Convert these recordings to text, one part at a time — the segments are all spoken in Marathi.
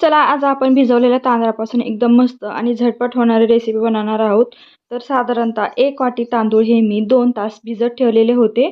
चला आज आपण भिजवलेल्या तांदळापासून एकदम मस्त आणि झटपट होणारी रेसिपी बनवणार आहोत. तर साधारणतः एक वाटी तांदूळ हे मी दोन तास भिजत ठेवलेले होते.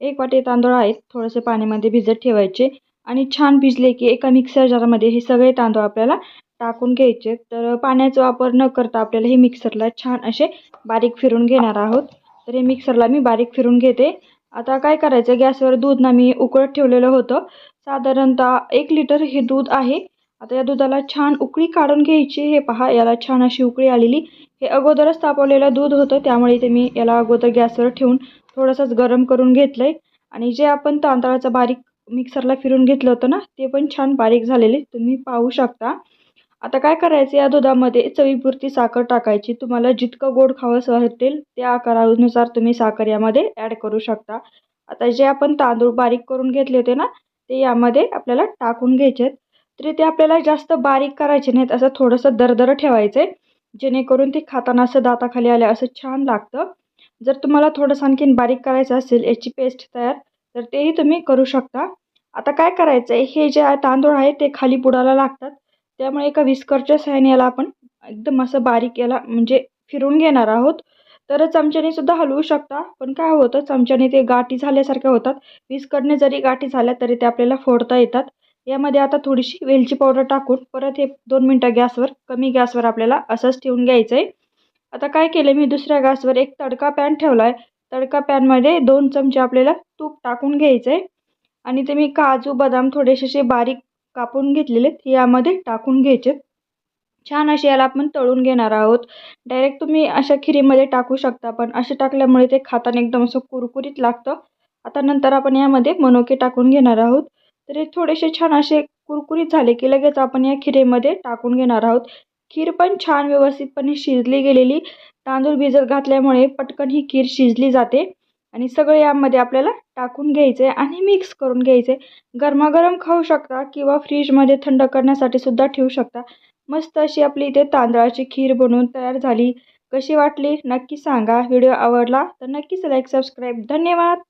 एक वाटी तांदूळ आहेत थोडेसे पाण्यामध्ये भिजत ठेवायचे आणि छान भिजले की एका मिक्सर जारमध्ये हे सगळे तांदूळ आपल्याला टाकून घ्यायचे. तर पाण्याचा वापर न करता आपल्याला हे मिक्सरला छान असे बारीक फिरून घेणार आहोत. तर हे मिक्सरला मी बारीक फिरून घेते. आता काय करायचं गॅसवर दूध ना मी उकळत ठेवलेलं होतं. साधारणतः एक लिटर हे दूध आहे. आता या दुधाला छान उकळी काढून घ्यायची. हे पहा याला छान अशी उकळी आलेली. हे अगोदरच तापवलेलं दूध होतं त्यामुळे ते मी याला अगोदर गॅसवर ठेवून थोडंसंच गरम करून घेतलं आहे आणि जे आपण तांदळाचं बारीक मिक्सरला फिरून घेतलं होतं ना ते पण छान बारीक झालेले तुम्ही पाहू शकता. आता काय करायचं या दुधामध्ये चवीपुरती साखर टाकायची. तुम्हाला जितकं गोड खावंसं वाटेल त्या आकारानुसार तुम्ही साखर यामध्ये ॲड करू शकता. आता जे आपण तांदूळ बारीक करून घेतले होते ना ते यामध्ये आपल्याला टाकून घ्यायचे आहेत तरी ते आपल्याला जास्त बारीक करायचे नाहीत असं थोडंसं दरदर ठेवायचं आहे जेणेकरून ते खाताना असं दाताखाली आलं असं छान लागतं. जर तुम्हाला थोडंसं आणखीन बारीक करायचं असेल याची पेस्ट तयार तर तेही तुम्ही करू शकता. आता काय करायचं आहे हे जे तांदूळ आहे ते खाली बुडायला लागतात. त्यामुळे एका विस्करच्या सहाय्याने याला आपण एकदम असं बारीक याला म्हणजे फिरून घेणार आहोत. तर चमच्याने सुद्धा हलवू शकता पण काय होतं चमच्याने ते गाठी झाल्यासारख्या होतात. विस्करने जरी गाठी झाल्या तरी ते आपल्याला फोडता येतात. यामध्ये आता थोडीशी वेलची पावडर टाकून परत हे दोन मिनटं गॅसवर कमी गॅसवर आपल्याला असंच ठेवून घ्यायचं आहे आता काय केलं मी दुसऱ्या गॅसवर एक तडका पॅन ठेवला आहे तडका पॅनमध्ये दोन चमचे आपल्याला तूप टाकून घ्यायचं आहे आणि ते मी काजू बदाम थोडेसे बारीक कापून घेतलेले यामध्ये टाकून घ्यायचे छान असे याला आपण तळून घेणार आहोत. डायरेक्ट तुम्ही अशा खिरीमध्ये टाकू शकता पण असे टाकल्यामुळे ते खाताना एकदम असं कुरकुरीत लागतं. आता नंतर आपण यामध्ये मनोके टाकून घेणार आहोत. तर हे थोडेसे छान असे कुरकुरीत झाले की लगेच आपण या खिरेमध्ये टाकून घेणार आहोत. खीर पण छान व्यवस्थितपणे शिजली गेलेली. तांदूळ भिजत घातल्यामुळे पटकन ही खीर शिजली जाते. आणि सगळं यामध्ये आपल्याला टाकून घ्यायचं आहे आणि मिक्स करून घ्यायचे. गरमागरम खाऊ शकता किंवा फ्रीजमध्ये थंड करण्यासाठी सुद्धा ठेवू शकता. मस्त अशी आपली इथे तांदळाची खीर बनवून तयार झाली. कशी वाटली नक्की सांगा. व्हिडिओ आवडला तर नक्कीच लाईक सबस्क्राईब धन्यवाद!